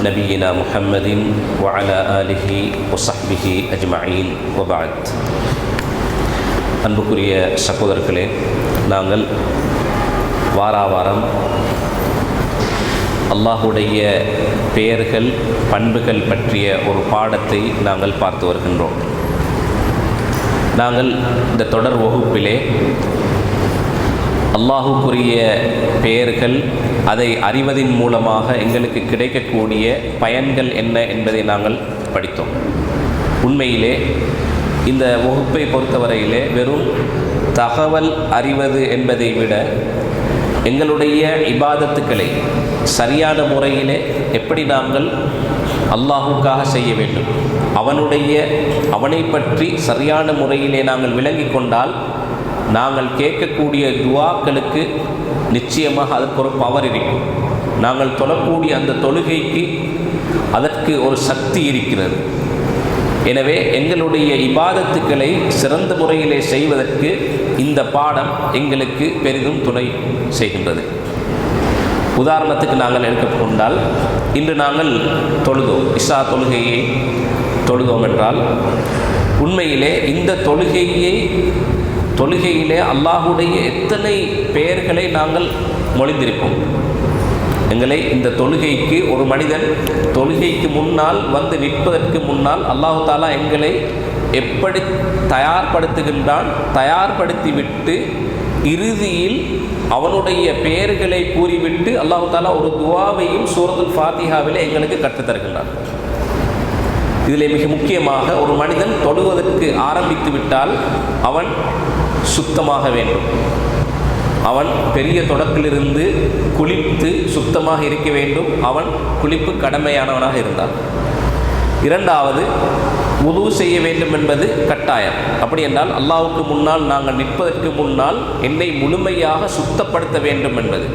نبينا محمد وعلى آله وصحبه أجمعين وبعد அன்புக்குரிய சகோதரர்களே நாங்கள் வாரா வாரம் அல்லாஹுடைய பெயர்கள் பண்புகள் பற்றிய ஒரு பாடத்தை நாங்கள் பார்த்து வருகின்றோம் நாங்கள் இந்த தொடர் வகுப்பிலே அல்லாஹுக்குரிய பெயர்கள் அதை அறிவதின் மூலமாக எங்களுக்கு கிடைக்கக்கூடிய பயன்கள் என்ன என்பதை நாங்கள் படித்தோம். உண்மையிலே இந்த வகுப்பை பொறுத்தவரையிலே வெறும் தகவல் அறிவது என்பதை விட எங்களுடைய இபாதத்துக்களை சரியான முறையிலே எப்படி நாங்கள் அல்லாஹுக்காக செய்ய வேண்டும் அவனுடைய அவனை பற்றி சரியான முறையிலே நாங்கள் விளங்கி கொண்டால் நாங்கள் கேட்கக்கூடிய துவாக்களுக்கு நிச்சயமாக அதற்கு ஒரு பவர் இருக்கும். நாங்கள் தொழக்கூடிய அந்த தொழுகைக்கு அதற்கு ஒரு சக்தி இருக்கிறது. எனவே எங்களுடைய இபாதத்துக்களை சிறந்த முறையிலே செய்வதற்கு இந்த பாடம் எங்களுக்கு பெரிதும் துணை செய்கின்றது. உதாரணத்துக்கு நாங்கள் எடுத்துக்கொண்டால் இன்று நாங்கள் தொழுதோம். இஷா தொழுகையை தொழுதோம் என்றால் உண்மையிலே இந்த தொழுகையை தொழுகையிலே அல்லாஹுடைய எத்தனை பெயர்களை நாங்கள் மொழிந்திருப்போம்? எங்களை இந்த தொழுகைக்கு ஒரு மனிதன் தொழுகைக்கு முன்னால் வந்து நிற்பதற்கு முன்னால் அல்லாஹு தாலா எங்களை எப்படி தயார்படுத்துகின்றான்? தயார்படுத்திவிட்டு இறுதியில் அவனுடைய பெயர்களை கூறிவிட்டு அல்லாஹு தாலா ஒரு துவாவையும் சூரத்துல் ஃபாத்திஹாவில் எங்களுக்கு கற்றுத்தருகின்றான் இதில் மிக முக்கியமாக ஒரு மனிதன் தொழுவதற்கு ஆரம்பித்து விட்டால் அவன் சுத்தமாக வேண்டும். அவன் பெரிய தொடக்கிலிருந்து குளித்து சுத்தமாக இருக்க வேண்டும். அவன் குளிப்பு கடமையானவனாக இருந்தான். இரண்டாவது உது செய்ய வேண்டும் என்பது கட்டாயம். அப்படி என்றால் அல்லாவுக்கு முன்னால் நாங்கள் நிற்பதற்கு முன்னால் என்னை முழுமையாக சுத்தப்படுத்த வேண்டும் என்பது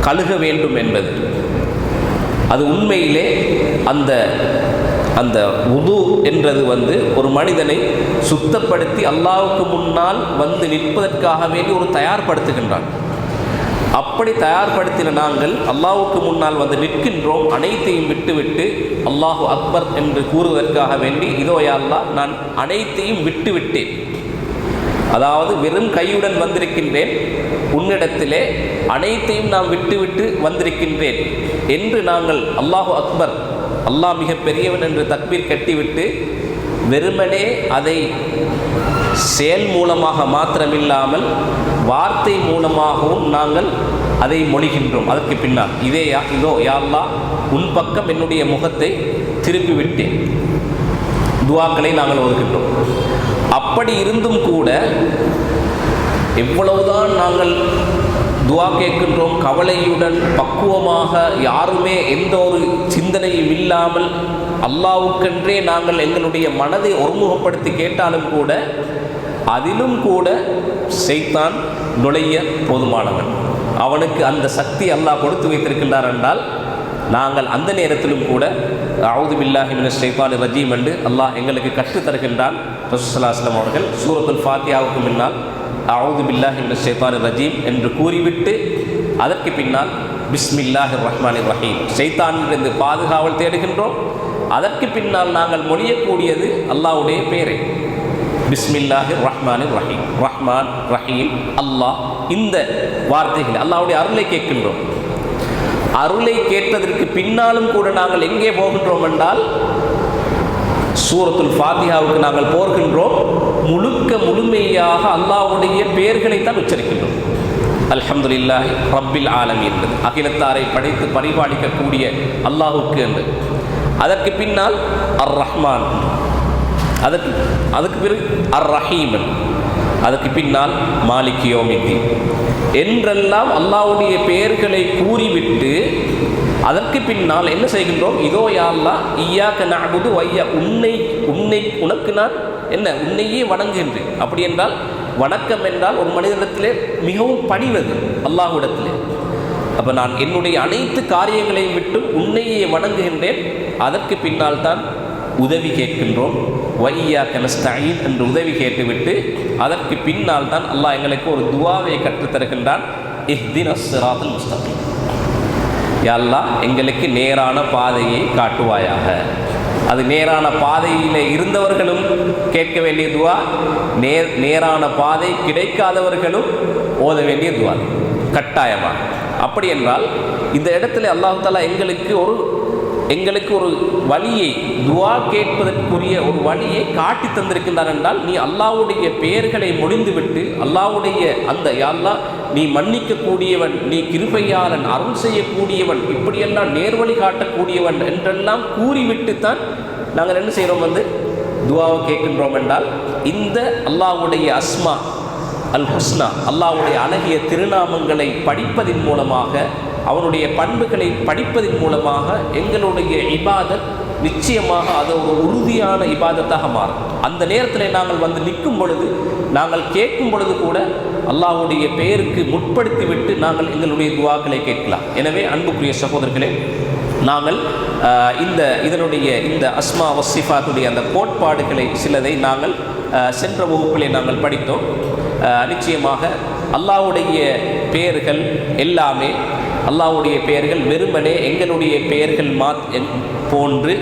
கழுக வேண்டும் என்பது. அது உண்மையிலே அந்த அந்த உது என்றது வந்து ஒரு மனிதனை சுத்தப்படுத்தி அல்லாவுக்கு முன்னால் வந்து நிற்பதற்காக வேண்டி ஒரு தயார்படுத்துகின்றான். அப்படி தயார்படுத்தின நாங்கள் அல்லாவுக்கு முன்னால் வந்து நிற்கின்றோம். அனைத்தையும் விட்டுவிட்டு அல்லாஹு அக்பர் என்று கூறுவதற்காக வேண்டி இதோ யாழ்லா நான் அனைத்தையும் விட்டுவிட்டேன். அதாவது வெறும் கையுடன் வந்திருக்கின்றேன். உன்னிடத்திலே அனைத்தையும் நான் விட்டுவிட்டு வந்திருக்கின்றேன் என்று நாங்கள் அல்லாஹு அக்பர் அல்லாஹ் மிக பெரியவன் என்று தக்பீர் கட்டிவிட்டு வெறுமனே அதை செயல் மூலமாக மாத்திரமில்லாமல் வார்த்தை மூலமாகவும் நாங்கள் அதை மொழிகின்றோம். அதற்கு பின்னால் இதே யா இதோ யாழ்லா உன் பக்கம் என்னுடைய முகத்தை திருப்பிவிட்டேன் துவாக்களை நாங்கள் ஒதுக்கின்றோம் அப்படி இருந்தும் கூட எவ்வளவுதான் நாங்கள் துவா கேட்கின்றோம். கவலையுடன் பக்குவமாக யாருமே எந்த ஒரு சிந்தனையும் இல்லாமல் அல்லாவுக்கென்றே நாங்கள் எங்களுடைய மனதை ஒருமுகப்படுத்தி கேட்டாலும் கூட அதிலும் கூட செய்தான் நுழைய போதுமானவன். அவனுக்கு அந்த சக்தி அல்லாஹ் கொடுத்து வைத்திருக்கின்றார் என்றால் நாங்கள் அந்த நேரத்திலும் கூட அவுது பில்லாஹி மின ஷைத்தான் ரஜீம் என்று அல்லாஹ் எங்களுக்கு கற்றுத்தருகின்றான். ரசூசல்லாஸ்லம் அவர்கள் சூரத்துல் ஃபாத்தியாவுக்கு முன்னால் அவுது பில்லாஹ் மின ஷைத்தான் ரஜீம் என்று கூறிவிட்டு அதற்கு பின்னால் பிஸ்மில்லாஹி ரஹ்மான் ரஹீம். சைத்தானிலிருந்து பாதுகாவல் தேடுகின்றோம். அதற்கு பின்னால் நாங்கள் மொழியக்கூடியது அல்லாவுடைய பேரே பிஸ்மில்லாஹி ரஹ்மான் ரஹீம். ரஹ்மான் ரஹீம். அல்லாஹ். இந்த வார்த்தைகள் அல்லாவுடைய அருளை கேட்கின்றோம். அருளை கேட்டதற்கு பின்னாலும் கூட நாங்கள் எங்கே போகின்றோம் என்றால் சூரத்துல் ஃபாத்தியாவுக்கு நாங்கள் போர்கின்றோம் முழுக்க முழுமையாக அல்லாஹ்வுடைய பெயர்களைத்தான் உச்சரிக்கின்றோம். அல்ஹம்துலில்லாஹி ரப்பில் ஆலம் என்பது அகிலத்தாரை படைத்து பரிபாலிக்கக்கூடிய அல்லாஹுக்கு என்று. அதற்கு பின்னால் அர் ரஹ்மான் அதற்கு அதுக்கு பிறகு அர் ரஹீம் அதற்கு பின்னால் மாலிக் யோமித்தி என்றெல்லாம் அல்லாவுடைய பெயர்களை கூறிவிட்டு அதற்கு பின்னால் என்ன செய்கின்றோம்? இதோ யாழ்லா ஈயாக்க நஅபுது ஐயா உன்னை உன்னை உனக்கு நான் என்ன உன்னையே வணங்குகின்றேன். அப்படி என்றால் வணக்கம் என்றால் ஒரு மனிதனிடத்திலே மிகவும் பணிவது அல்லாஹுடத்திலே அப்போ நான் என்னுடைய அனைத்து காரியங்களையும் விட்டு உன்னையே வணங்குகின்றேன். அதற்கு பின்னால் தான் உதவி கேட்கின்றோம். வையா கனஸ்தாயின் என்று உதவி கேட்டுவிட்டு அதற்கு பின்னால் தான் அல்லாஹ் எங்களுக்கு ஒரு துவாவை கற்றுத்தருகின்றான். இஹ்தின் அஸ்ராத்துல் முஸ்தகீம். யா எங்களுக்கு நேரான பாதையை காட்டுவாயாக. அது நேரான பாதையில் இருந்தவர்களும் கேட்க வேண்டிய துவா. நேர் நேரான பாதை கிடைக்காதவர்களும் ஓத வேண்டிய துவா. கட்டாயமாக அப்படி என்றால் இந்த இடத்துல அல்லாஹு தாலா எங்களுக்கு ஒரு எங்களுக்கு ஒரு வழியை துவா கேட்பதற்குரிய ஒரு வழியை காட்டி தந்திருக்கின்றார் என்றால் நீ அல்லாவுடைய பெயர்களை முடிந்துவிட்டு அல்லாவுடைய அந்த யாழ்லா நீ மன்னிக்கக்கூடியவன் நீ கிருபையாளன் அருள் செய்யக்கூடியவன் இப்படியெல்லாம் நேர்வழி காட்டக்கூடியவன் என்றெல்லாம் கூறிவிட்டு தான் நாங்கள் என்ன செய்கிறோம் வந்து துவாவை கேட்கின்றோம் என்றால் இந்த அல்லாவுடைய அஸ்மா அல் ஹுஸ்னா அல்லாவுடைய அழகிய திருநாமங்களை படிப்பதின் மூலமாக அவனுடைய பண்புகளை படிப்பதன் மூலமாக எங்களுடைய இபாதத் நிச்சயமாக அது ஒரு உறுதியான இபாதத்தாக மாறும். அந்த நேரத்தில் நாங்கள் வந்து நிற்கும் பொழுது நாங்கள் கேட்கும் பொழுது கூட அல்லாஹுடைய பெயருக்கு முற்படுத்தி விட்டு நாங்கள் எங்களுடைய துவாக்களை கேட்கலாம். எனவே அன்புக்குரிய சகோதரர்களே நாங்கள் இந்த இதனுடைய இந்த அஸ்மா வசிஃபாத்துடைய அந்த கோட்பாடுகளை சிலதை நாங்கள் சென்ற வகுப்பிலே நாங்கள் படித்தோம். நிச்சயமாக அல்லாஹ்வுடைய பெயர்கள் எல்லாமே அல்லாவுடைய பெயர்கள் வெறுமனே எங்களுடைய பெயர்கள் மாத் என்- போன்று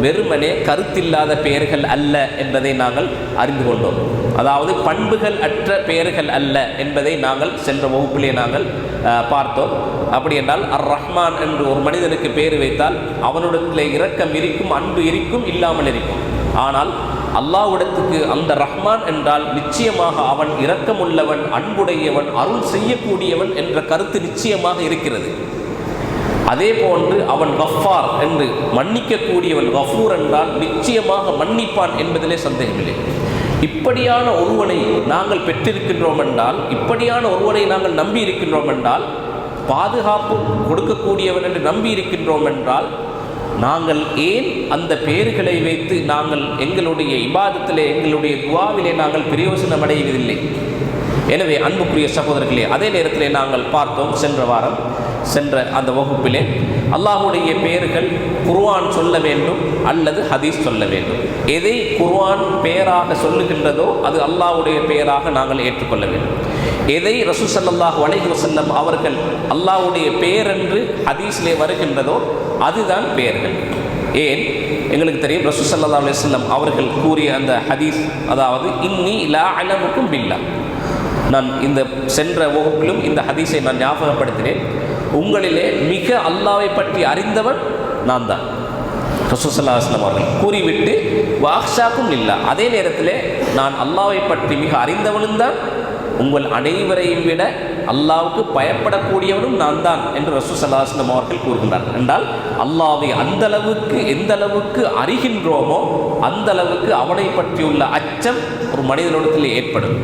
வெறுமனே கருத்தில்லாத பெயர்கள் அல்ல என்பதை நாங்கள் அறிந்து கொண்டோம். அதாவது பண்புகள் அற்ற பெயர்கள் அல்ல என்பதை நாங்கள் சென்ற வகுப்பிலே நாங்கள் பார்த்தோம். அப்படி என்றால் அர் ரஹ்மான் என்று ஒரு மனிதனுக்கு பெயர் வைத்தால் அவனுடைய இரக்கம் இருக்கும் அன்பு இருக்கும் இல்லாமல் இருக்கும். ஆனால் அல்லாஹ்விடத்துக்கு அந்த ரஹ்மான் என்றால் நிச்சயமாக அவன் இரக்கமுள்ளவன் அன்புடையவன் அருள் செய்யக்கூடியவன் என்ற கருத்து நிச்சயமாக இருக்கிறது. அதே போன்று அவன் கஃபார் என்று மன்னிக்கக்கூடியவன் கஃபூர் என்றால் நிச்சயமாக மன்னிப்பான் என்பதிலே சந்தேகமில்லை. இப்படியான ஒருவனை நாங்கள் பெற்றிருக்கின்றோம் என்றால் இப்படியான ஒருவனை நாங்கள் நம்பி இருக்கின்றோம் என்றால் பாதுகாப்பு கொடுக்கக்கூடியவன் என்று நம்பி இருக்கின்றோம் என்றால் நாங்கள் ஏன் அந்த பெயர்களை வைத்து நாங்கள் எங்களுடைய இபாதத்திலே எங்களுடைய துவாவிலே நாங்கள் பிரயோசனம் அடைவதில்லை எனவே அன்புக்குரிய சகோதரர்களே அதே நேரத்திலே நாங்கள் பார்த்தோம் சென்ற வாரம் சென்ற அந்த வகுப்பிலே அல்லாஹுடைய பெயர்கள் குர்வான் சொல்ல வேண்டும் அல்லது ஹதீஸ் சொல்ல வேண்டும். எதை குர்வான் பெயராக சொல்லுகின்றதோ அது அல்லாஹ்வுடைய பெயராக நாங்கள் ஏற்றுக்கொள்ள வேண்டும். எதை ரசூசல்லாஹ் ஸல்லல்லாஹு வசல்லம் அவர்கள் அல்லாஹ்வுடைய பெயர் என்று ஹதீஸிலே வருகின்றதோ அதுதான் பெயர்கள். ஏன்? எங்களுக்கு தெரியும் ரசூ சல்லா அலுவலம் அவர்கள் கூறிய அந்த ஹதீஸ் அதாவது இன்னி லா அலமுக்கும் பில்லா. நான் இந்த சென்ற வகுப்பிலும் இந்த ஹதீஸை நான் ஞாபகப்படுத்தினேன். உங்களிலே மிக அல்லாவை பற்றி அறிந்தவன் நான் தான். ரசூசல்லா அஸ்லாம் அவர்கள் கூறிவிட்டு வாக்ஷாக்கும் இல்லை அதே நேரத்தில் நான் அல்லாவை பற்றி மிக அறிந்தவனும் தான். உங்கள் அனைவரையும் விட அல்லாவுக்கு பயப்படக்கூடியவனும் நான் தான் என்று ரசூ சல்லாஸ்லம் அவர்கள் கூறுகின்றார் என்றால் அல்லாவை அந்த அளவுக்கு எந்த அளவுக்கு அறிகின்றோமோ அந்த அளவுக்கு அவனை பற்றியுள்ள அச்சம் ஒரு மனிதனிடத்தில் ஏற்படும்.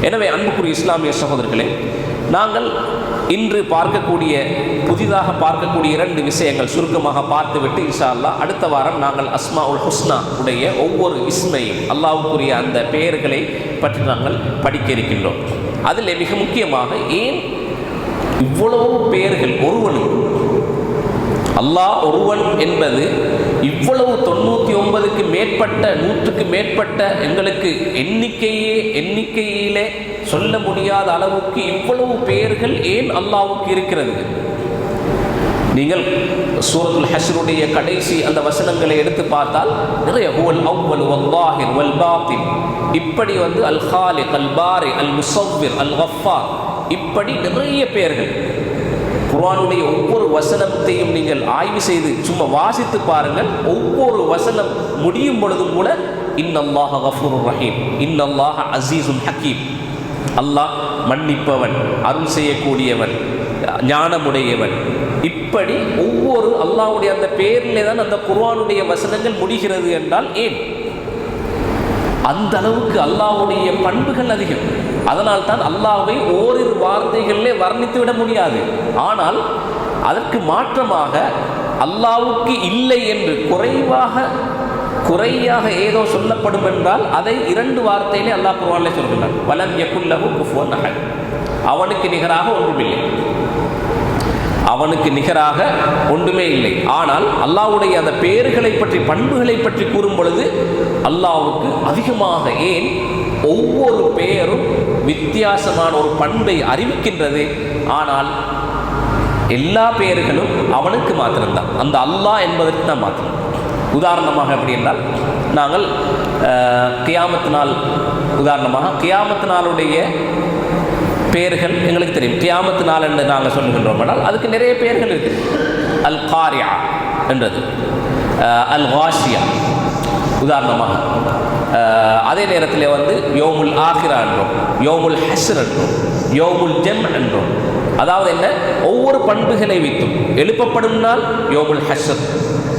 எனவே அன்புக்குரிய இஸ்லாமிய சகோதரர்களே நாங்கள் இன்று பார்க்கக்கூடிய புதிதாக பார்க்கக்கூடிய இரண்டு விஷயங்கள் சுருக்கமாக பார்த்துவிட்டு இன்ஷா அல்லாஹ் அடுத்த வாரம் நாங்கள் அஸ்மா உல் ஹுஸ்னா உடைய ஒவ்வொரு இஸ்மையும் அல்லாவுக்குரிய அந்த பெயர்களை பற்றி நாங்கள் படிக்க இருக்கின்றோம். அதில் மிக முக்கியமாக ஏன் இவ்வளவு பெயர்கள் ஒருவனும் அல்லாஹ் ஒருவன் என்பது இவ்வளவு தொண்ணூற்றி ஒன்பதுக்கு மேற்பட்ட நூற்றுக்கு மேற்பட்ட எங்களுக்கு எண்ணிக்கையே எண்ணிக்கையிலே சொல்ல முடியாத அளவுக்கு இவ்வளவு பெயர்கள் ஏன் அல்லாவுக்கு இருக்கிறது? நீங்கள் சூரத்துல் ஹஸ்ருடைய கடைசி அந்த வசனங்களை எடுத்து பார்த்தால் நிறைய ஹுவல் அவ்வல் வல்லாஹிர் வல் பாத்தின் இப்படி வந்து அல் ஹாலிக் அல் பாரி அல் முசவ்விர் அல் கஃபார். இப்படி நிறைய பெயர்கள். குரானுடைய ஒவ்வொரு வசனத்தையும் நீங்கள் ஆய்வு செய்து சும்மா வாசித்து பாருங்கள். ஒவ்வொரு வசனம் முடியும் பொழுதும் கூட இன்னல்லாஹ கஃபூர் ரஹீம் இன்னல்லாஹ அசீசுல் ஹக்கீம் அல்லாஹ் மன்னிப்பவன் அருள் செய்யக்கூடியவன் ஞானமுடையவன். இப்படி ஒவ்வொரு அல்லாஹ்வுடைய அந்த பேரிலே தான் அந்த குர்வானுடைய வசனங்கள் முடிகிறது என்றால் ஏன்? அந்த அளவுக்கு அல்லாஹ்வுடைய பண்புகள் அதிகம். அதனால் தான் அல்லாவை ஓரிரு வார்த்தைகளிலே வர்ணித்து விட முடியாது. ஆனால் அதற்கு மாற்றமாக அல்லாவுக்கு இல்லை என்று குறைவாக குறையாக ஏதோ சொல்லப்படும் என்றால் அதை இரண்டு வார்த்தையிலே அல்லாஹ் குர்வானிலே சொல்கிறார் வலம் யகுல்லஹு அவனுக்கு நிகராக ஒன்றுமில்லை. அவனுக்கு நிகராக ஒன்றுமே இல்லை. ஆனால் அல்லாஹ்வுடைய அந்த பெயர்களை பற்றி பண்புகளை பற்றி கூறும் பொழுது அல்லாவுக்கு அதிகமாக ஏன் ஒவ்வொரு பெயரும் வித்தியாசமான ஒரு பண்பை அறிவிக்கின்றது? ஆனால் எல்லா பெயர்களும் அவனுக்கு மாத்திரம்தான். அந்த அல்லாஹ் என்பதற்கு தான் மாத்திரம். உதாரணமாக எப்படி என்றால் நாங்கள் கியாமத்து நாள் உதாரணமாக கியாமத்து நாளுடைய பெயர்கள் எங்களுக்கு தெரியும். கியாமத்து நாள் என்று நாங்கள் சொல்லுகின்றோம் ஆனால் அதுக்கு நிறைய பெயர்கள் இருக்குது. அல் காரியா என்றது. அல் வாஷியா உதாரணமாக அதே நேரத்தில் வந்து யோமுல் ஆஹிரா என்றோம் யோமுல் ஹஸ்ர் என்றோம் யோமுல் ஜெம் என்றோம். அதாவது என்ன? ஒவ்வொரு பண்புகளை வைத்தும். எழுப்பப்படும் நாள் யோமுல் ஹஸ்ர்.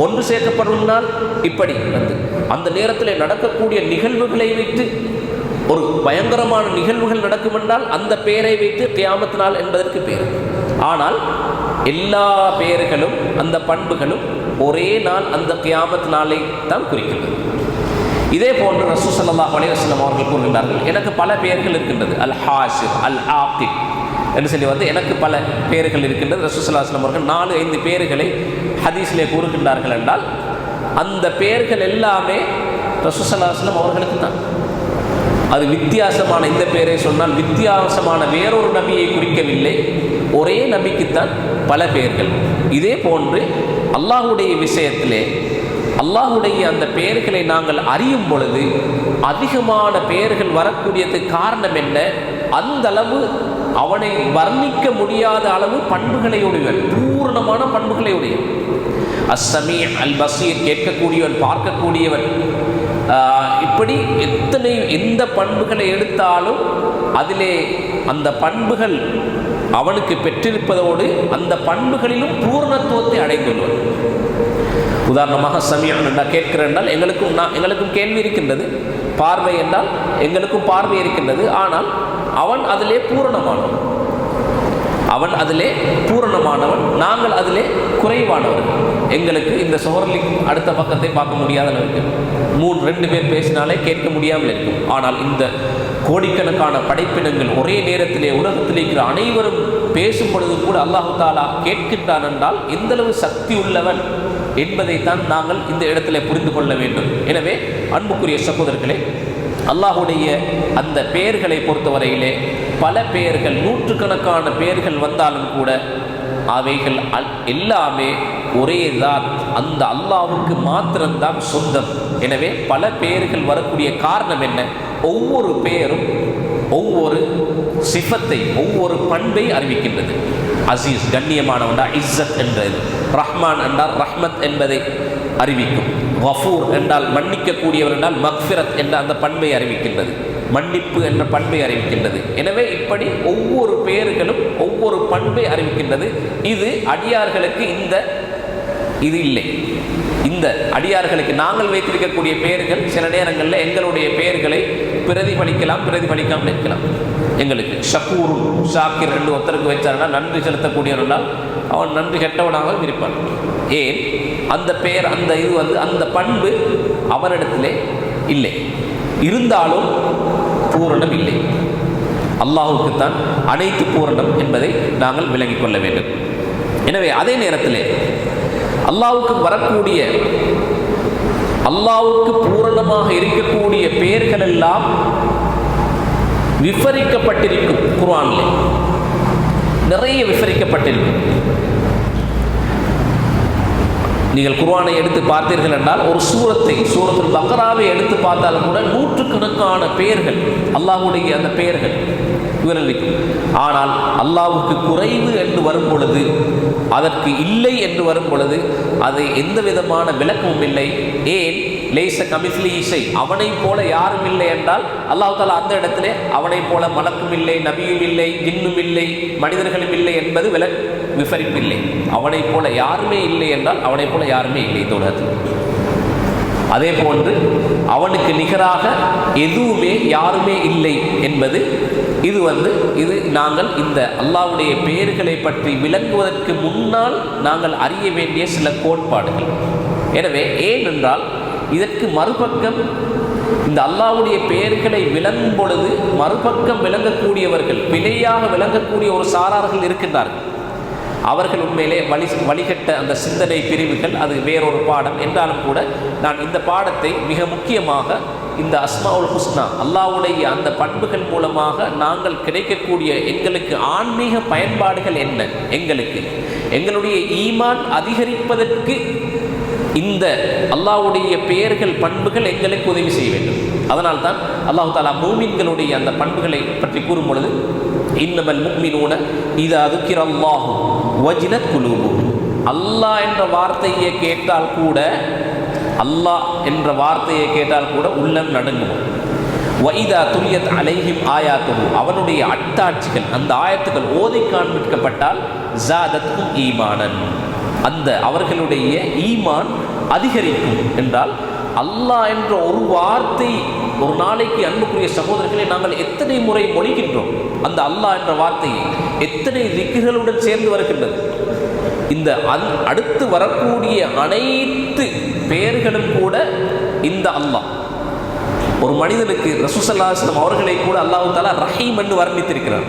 ஒன்று சேர்க்கப்படும் நாள் இப்படி வந்து. அந்த நேரத்தில் நடக்கக்கூடிய நிகழ்வுகளை வைத்து ஒரு பயங்கரமான நிகழ்வுகள் நடக்கும் என்றால் அந்த பெயரை வைத்து தியாமத்து நாள் என்பதற்கு பேர். ஆனால் எல்லா பெயர்களும் அந்த பண்புகளும் ஒரே நாள் அந்த கியாமத் நாளை தான் குறிக்கின்றது. இதே போன்று ரசூ ஸல்லல்லாஹு அலைஹி அவர்கள் கூறுகின்றார்கள் எனக்கு பல பெயர்கள் இருக்கின்றது. அல் ஹாஷிர் அல் ஆக்கிப் என்று சொல்லி வந்து எனக்கு பல பெயர்கள் இருக்கின்றது. ரசூ ஸல்லல்லாஹு அவர்கள் நாலு ஐந்து பெயர்களை ஹதீஸ்லே கூறுகின்றார்கள் என்றால் அந்த பெயர்கள் எல்லாமே ரசூ ஸல்லல்லாஹு அவர்களுக்கு தான். அது வித்தியாசமான இந்த பெயரை சொன்னால் வித்தியாசமான வேறொரு நபியை குறிக்கவில்லை. ஒரே நபிக்குத்தான் பல பெயர்கள் இதே போன்று அல்லாஹுடைய விஷயத்திலே அல்லாஹுடைய அந்த பெயர்களை நாங்கள் அறியும் பொழுது அதிகமான பெயர்கள் வரக்கூடியதுக்கு காரணம் என்ன? அந்த அளவு அவனை வர்ணிக்க முடியாத அளவு பண்புகளை உடையவன் பூரணமான பண்புகளை உடையவன் அஸ்ஸமீ அல் பசீர் கேட்கக்கூடியவன் பார்க்கக்கூடியவன். இப்படி எத்தனை எந்த பண்புகளை எடுத்தாலும் அதிலே அந்த பண்புகள் அவனுக்கு பெற்றிருப்பதோடு அந்த பண்புகளிலும் பூரணத்துவத்தை அடைந்துள்ளவர் உதாரணமாக சமயம் என்றால் கேட்கிறேன் என்றால் எங்களுக்கும் நான் எங்களுக்கும் கேள்வி இருக்கின்றது. பார்வை என்றால் எங்களுக்கும் பார்வை இருக்கின்றது. ஆனால் அவன் அதிலே பூரணமானவன். அவன் அதிலே பூரணமானவன் நாங்கள் அதிலே குறைவானவன் எங்களுக்கு இந்த சோர்லிக் அடுத்த பக்கத்தை பார்க்க முடியாத அளவுக்கு மூணு ரெண்டு பேர் பேசினாலே கேட்க முடியாமல் இருக்கும். ஆனால் இந்த கோடிக்கணக்கான படைப்பினங்கள் ஒரே நேரத்திலே உலகத்தில் இருக்கிற அனைவரும் பேசும் பொழுது கூட அல்லாஹு தாலா கேட்கின்றான் என்றால் எந்தளவு சக்தி உள்ளவன் என்பதைத்தான் நாங்கள் இந்த இடத்துல புரிந்து கொள்ள வேண்டும். எனவே அன்புக்குரிய சகோதரர்களே அல்லாஹுடைய அந்த பெயர்களை பொறுத்தவரையிலே பல பெயர்கள் நூற்றுக்கணக்கான பெயர்கள் வந்தாலும் கூட அவைகள் அல்- எல்லாமே ஒரே தான். அந்த அல்லாவுக்கு மாத்திரம்தான் சொந்தம். எனவே பல பெயர்கள் வரக்கூடிய காரணம் என்ன? ஒவ்வொரு பெயரும் ஒவ்வொரு சிஃபத்தை ஒவ்வொரு பண்பை அறிவிக்கின்றது. அசீஸ் கண்ணியமானவன்டா இஸ்ஸத் என்றது. ரஹ்மான் என்றால் ரஹ்மத் என்பதை அறிவிக்கும். வஃபூர் என்றால் மன்னிக்கக்கூடியவர் என்றால் மக்ஃபிரத் என்ற அந்த பண்பை அறிவிக்கின்றது. மன்னிப்பு என்ற பண்பை அறிவிக்கின்றது. எனவே இப்படி ஒவ்வொரு பெயர்களும் ஒவ்வொரு பண்பை அறிவிக்கின்றது. இது அடியார்களுக்கு இந்த இது இல்லை. இந்த அடியார்களுக்கு நாங்கள் வைத்திருக்கக்கூடிய பெயர்கள் சில நேரங்களில் எங்களுடைய பெயர்களை பிரதிபலிக்கலாம் பிரதிபலிக்காமல் இருக்கலாம். எங்களுக்கு ஷக்கூரு ஷாக்கிர் ரெண்டு ஒருத்தருக்கு வச்சாருன்னா நன்றி செலுத்தக்கூடியவர்களால் அவன் நன்றி கெட்டவனாக இருப்பான். ஏன்? அந்த பெயர் அந்த இது வந்து அந்த பண்பு அவரிடத்திலே இல்லை. இருந்தாலும் பூரணம் இல்லை அல்லாஹுக்குத்தான் அனைத்து பூரணம் என்பதை நாங்கள் விளங்கிக் கொள்ள வேண்டும். எனவே அதே நேரத்தில் அல்லாவுக்கு வரக்கூடிய அல்லாவுக்கு பூரணமாக இருக்கக்கூடிய பெயர்கள் எல்லாம் விபரிக்கப்பட்டிருக்கும் குர்ஆனில். நிறைய விபரிக்கப்பட்டிருக்கும் நீங்கள் குர்வானை எடுத்து பார்த்தீர்கள் என்றால் ஒரு சூரத்தை சூரத்தில் பக்ராவை எடுத்து பார்த்தாலும் கூட நூற்றுக்கணக்கான பெயர்கள் அல்லாஹ்வுடைய அந்த பெயர்கள் விவரிக்கும் ஆனால் அல்லாவுக்கு குறைவு என்று வரும் பொழுது அதற்கு இல்லை என்று வரும் பொழுது அது எந்த விதமான விளக்கமும் இல்லை. ஏன்? லேச கமிஸ்லி இசை. அவனைப் போல யாரும் இல்லை என்றால் அல்லாஹ் தாலா அந்த இடத்துல அவனை போல மலக்கும் இல்லை நபியும் இல்லை ஜின்னும் இல்லை மனிதர்களும் இல்லை என்பது வில விபரிப்பில்லை. அவனைப் போல யாருமே இல்லை என்றால் அவனைப் போல யாருமே இல்லை இந்த உலகத்தில். அதே போன்று அவனுக்கு நிகராக எதுவுமே யாருமே இல்லை என்பது இது வந்து இது நாங்கள் இந்த அல்லாவுடைய பெயர்களை பற்றி விளங்குவதற்கு முன்னால் நாங்கள் அறிய வேண்டிய சில கோட்பாடுகள். எனவே ஏனென்றால் இதற்கு மறுபக்கம் இந்த அல்லாவுடைய பெயர்களை விளங்கும் பொழுது மறுபக்கம் விளங்கக்கூடியவர்கள் பிழையாக விளங்கக்கூடிய ஒரு சாரார்கள் இருக்கின்றார்கள். அவர்கள் உண்மையிலே வழி வழிகட்ட அந்த சிந்தனை பிரிவுகள் அது வேறொரு பாடம். என்றாலும் கூட நான் இந்த பாடத்தை மிக முக்கியமாக இந்த அஸ்மாவுல் ஹுஸ்னா அல்லாவுடைய அந்த பண்புகள் மூலமாக நாங்கள் கிடைக்கக்கூடிய எங்களுக்கு ஆன்மீக பயன்பாடுகள் என்ன? எங்களுக்கு. எங்களுடைய ஈமான் அதிகரிப்பதற்கு இந்த அல்லாஹ்வுடைய பெயர்கள் பண்புகள் எங்களுக்கு உதவி செய்ய வேண்டும். அதனால் தான் அல்லாஹ் தாலா மூமின்களுடைய அந்த பண்புகளை பற்றி கூறும் பொழுது இன்னமல் முக்மினூன இது அதுக்கிற அல்லாஹு வஜிலத் குலூபு அல்லாஹ் என்ற வார்த்தையை கேட்டால் கூட அல்லாஹ் என்ற வார்த்தையை கேட்டால் கூட உள்ளம் நடுங்கும். வைதா துல்யத் அலைஹிம் ஆயாத்துஹு. அவனுடைய அட்டாட்சிகள் அந்த ஆயத்துக்கள் ஓதை காண்பிக்கப்பட்டால் ஜாதத்துக்கும் ஈமானன். அந்த அவர்களுடைய ஈமான் அதிகரிக்கும் என்றால் அல்லாஹ் என்ற ஒரு வார்த்தை ஒரு நாளைக்கு அன்புக்குரிய சகோதரர்களை நாங்கள் எத்தனை முறை மொழிகின்றோம் அந்த அல்லாஹ் என்ற வார்த்தையை எத்தனை திக்குகளுடன் சேர்ந்து வருகின்றது. இந்த அந் அடுத்து வரக்கூடிய அனைத்து பெயர்களும் கூட இந்த அல்லாஹ். ஒரு மனிதனுக்கு ரசூசல்லாஸ்லம் அவர்களை கூட அல்லாஹு தாலா ரஹீம் என்று வர்ணித்திருக்கிறார்.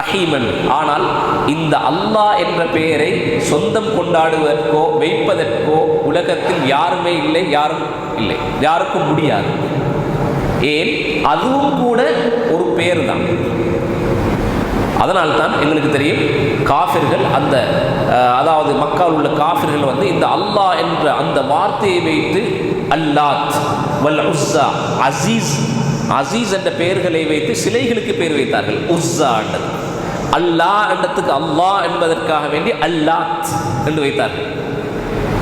ரஹீமன். ஆனால் இந்த அல்லாஹ் என்ற பெயரை சொந்தம் கொண்டாடுவதற்கோ வைப்பதற்கோ உலகத்தில் யாருமே இல்லை யாரும் இல்லை. யாருக்கும் முடியாது. ஏன்? அதுவும் கூட ஒரு பெயர் தான் அதனால்தான் எங்களுக்கு தெரியும் காஃபிர்கள் அந்த அதாவது மக்காவில் உள்ள காஃபிர்கள் வந்து இந்த அல்லாஹ் என்ற அந்த வார்த்தையை வைத்து அல்லாத் வல் உஸ்ஸா அசீஸ் அசீஸ் என்ற பெயர்களை வைத்து சிலைகளுக்கு பெயர் வைத்தார்கள். உஸ்ஸா என்றது அல்லாஹ் இடத்துக்கு அல்லாஹ் என்பதற்காக வேண்டி அல்லாத் என்று வைத்தார்கள்.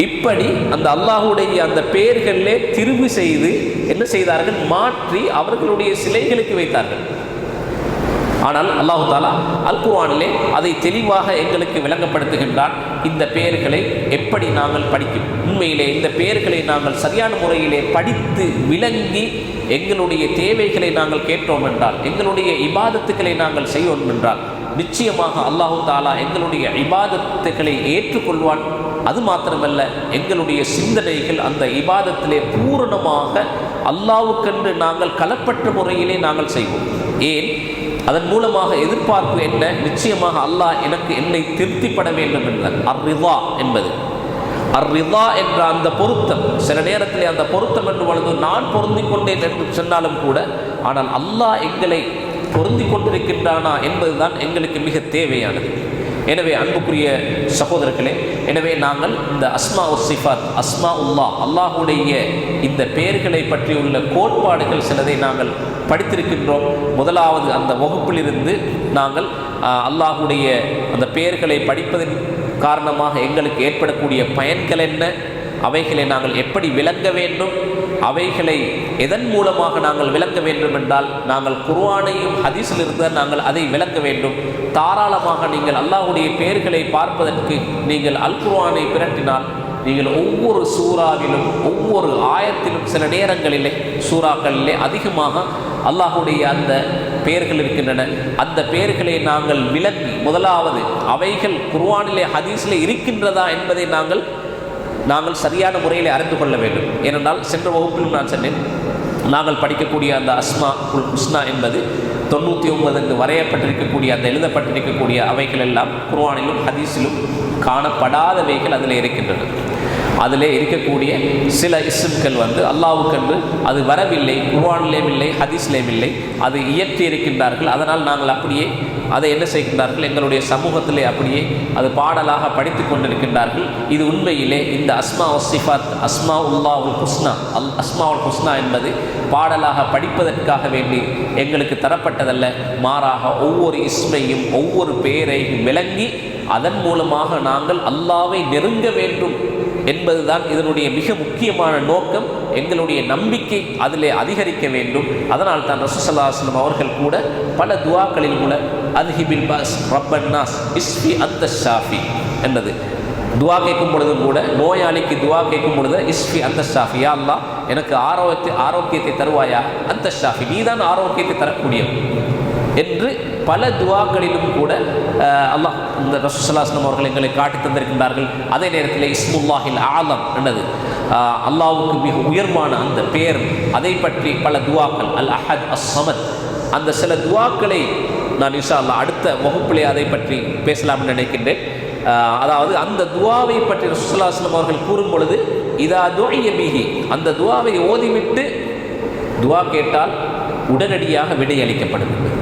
இப்படி அந்த அல்லாஹுடைய அந்த பெயர்களிலே திரும்பி செய்து என்ன செய்தார்கள்? மாற்றி அவர்களுடைய சிலைகளுக்கு வைத்தார்கள். ஆனால் அல்லாஹு தாலா அல் குர்ஆனிலே அதை தெளிவாக எங்களுக்கு விளங்கப்படுத்துகின்றான். இந்த பெயர்களை எப்படி நாங்கள் படிக்கும்? உண்மையிலே இந்த பெயர்களை நாங்கள் சரியான முறையிலே படித்து விளங்கி எங்களுடைய தேவைகளை நாங்கள் கேட்டோம் என்றால் எங்களுடைய இபாதத்துக்களை நாங்கள் செய்வோம் என்றால் நிச்சயமாக அல்லாஹு தாலா எங்களுடைய இபாதத்துகளை ஏற்றுக்கொள்வான். அது மாத்திரமல்ல எங்களுடைய சிந்தனைகள் அந்த இபாதத்திலே பூரணமாக அல்லாவுக்கென்று நாங்கள் களப்பற்ற முறையிலே நாங்கள் செய்வோம். ஏன்? அதன் மூலமாக எதிர்பார்ப்பு என்ன? நிச்சயமாக அல்லாஹ் எனக்கு என்னை திருப்திப்பட வேண்டும் என்ற அர்ரிதா என்பது. அர்ரிதா என்ற அந்த பொருத்தம் சில நேரத்தில் அந்த பொருத்தம் என்று பொழுது நான் பொருந்திக் கொண்டேன் என்று சொன்னாலும் கூட ஆனால் அல்லாஹ் எங்களை பொருந்தி கொண்டிருக்கின்றானா என்பதுதான் எங்களுக்கு மிக தேவையானது. எனவே அன்புக்குரிய சகோதரர்களே எனவே நாங்கள் இந்த அஸ்மா உசிஃபாத் அஸ்மா உல்லா அல்லாஹுடைய இந்த பெயர்களை பற்றியுள்ள கோட்பாடுகள் சிலதை நாங்கள் படித்திருக்கின்றோம். முதலாவது அந்த வகுப்பிலிருந்து நாங்கள் அல்லாஹுடைய அந்த பெயர்களை படிப்பதன் காரணமாக எங்களுக்கு ஏற்படக்கூடிய பயன்கள் என்ன அவைகளை நாங்கள் எப்படி விளங்க வேண்டும்? அவைகளை எதன் மூலமாக நாங்கள் விளக்க வேண்டும் என்றால் நாங்கள் குர்வானையும் ஹதீஸில் இருந்தால் நாங்கள் அதை விளக்க வேண்டும். தாராளமாக நீங்கள் அல்லாஹுடைய பெயர்களை பார்ப்பதற்கு நீங்கள் அல் குருவானை பிரட்டினால் நீங்கள் ஒவ்வொரு சூறாவிலும் ஒவ்வொரு ஆயத்திலும் சில நேரங்களிலே சூறாக்களிலே அதிகமாக அல்லாஹுடைய அந்த பெயர்கள் இருக்கின்றன. அந்த பெயர்களை நாங்கள் விளக்கி முதலாவது அவைகள் குர்வானிலே ஹதீஸில் இருக்கின்றதா என்பதை நாங்கள் நாங்கள் சரியான முறையில் அறிந்து கொள்ள வேண்டும். ஏனென்றால் சென்ற வகுப்பிலும் நான் சொன்னேன் நாங்கள் படிக்கக்கூடிய அந்த அஸ்மா உல் ஹுஸ்னா என்பது தொண்ணூற்றி ஒன்பது என்று வரையப்பட்டிருக்கக்கூடிய அந்த எழுதப்பட்டிருக்கக்கூடிய அவைகள் எல்லாம் குர்வானிலும் ஹதீஸிலும் காணப்படாதவைகள் அதில் இருக்கின்றன. அதிலே இருக்கக்கூடிய சில இஸ்ம்கள் வந்து அல்லாவுக்கென்று அது வரவில்லை குவான்லேயும் இல்லை ஹதீஸ்லேயும் இல்லை அது இயற்றி இருக்கின்றார்கள். அதனால் நாங்கள் அப்படியே அதை என்ன செய்கின்றார்கள்? எங்களுடைய சமூகத்திலே அப்படியே அது பாடலாக படித்து கொண்டிருக்கின்றார்கள். இது உண்மையிலே இந்த அஸ்மா சிஃபாத் அஸ்மா உல்லா உல் ஹுஸ்னா அல் அஸ்மா உல் ஹுஸ்னா என்பது பாடலாக படிப்பதற்காக வேண்டி எங்களுக்கு தரப்பட்டதல்ல. மாறாக ஒவ்வொரு இஸ்மையும் ஒவ்வொரு பெயரையும் விளங்கி அதன் மூலமாக நாங்கள் அல்லாவை நெருங்க வேண்டும். என்பதுதான் இதனுடைய மிக முக்கியமான நோக்கம். எங்களுடைய நம்பிக்கை அதிலே அதிகரிக்க வேண்டும். அதனால் தான் ரசூசல்லாஸ்லம் அவர்கள் கூட பல துவாக்களில் கூட அல்ஹிபில் பாஸ் ரப்பன்னாஸ் இஸ்பி அந்த ஷாஃபி என்றது துவா கேட்கும் பொழுதும் கூட நோயாளிக்கு துவா கேட்கும் பொழுது இஸ்ஃபி அந்த ஷாஃபி அல்லா அல்லாஹ் எனக்கு ஆரோக்கிய ஆரோக்கியத்தை தருவாயா? அந்த ஷாஃபி நீதான் ஆரோக்கியத்தை தரக்கூடியவன். என்று பல துவாக்களிலும் கூட அல்லாஹ் இந்த ரசூசல்லாஸ்லம் அவர்கள் எங்களை காட்டி தந்திருக்கின்றார்கள். அதே நேரத்தில் இஸ்முல்லாஹில் ஆலம் என்னது? அல்லாவுக்கு மிக உயர்வான அந்த பெயர் அதை பற்றி பல துவாக்கள். அல் அஹத் அஸ் சமத் அந்த சில துவாக்களை நான் இன்ஷா அல்லாஹ் அடுத்த வகுப்பிலே அதை பற்றி பேசலாம்னு நினைக்கின்றேன். அதாவது அந்த துவாவை பற்றி ரசூலுல்லாஹி அவர்கள் கூறும் பொழுது இதா துவைய மீகி அந்த துவாவை ஓதிவிட்டு துவா கேட்டால் உடனடியாக விடையளிக்கப்படுகிறது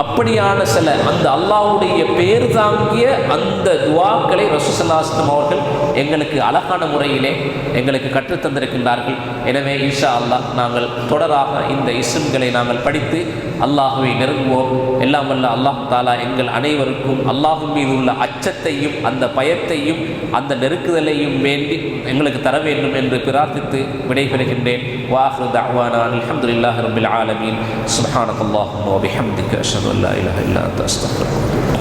அப்படியான சில அந்த அல்லாஹ்வுடைய பேர் தாங்கிய அந்த துவாக்களை ரசூசல்லாஸ்லம் அவர்கள் எங்களுக்கு அழகான முறையிலே எங்களுக்கு கற்றுத் தந்திருக்கின்றார்கள். எனவே ஈஷா அல்லாஹ் நாங்கள் தொடராக இந்த இஸ்ம்களை நாங்கள் படித்து அல்லாஹுவை நெருங்குவோம். எல்லாம் வல்ல அல்லாஹ் தாலா எங்கள் அனைவருக்கும் அல்லாஹும் மீது உள்ள அச்சத்தையும் அந்த பயத்தையும் அந்த நெருக்குதலையும் வேண்டி எங்களுக்கு தர வேண்டும் என்று பிரார்த்தித்து விடைபெறுகின்றேன். வாஹ்ரு தஅவானா அல்ஹம்துலில்லாஹி ரபில் ஆலமீன். சுப்ஹானக்கல்லாஹும்ம வபிஹம்திக அஷ்ஹது அல்லா இல்லா இல்லா அன்த.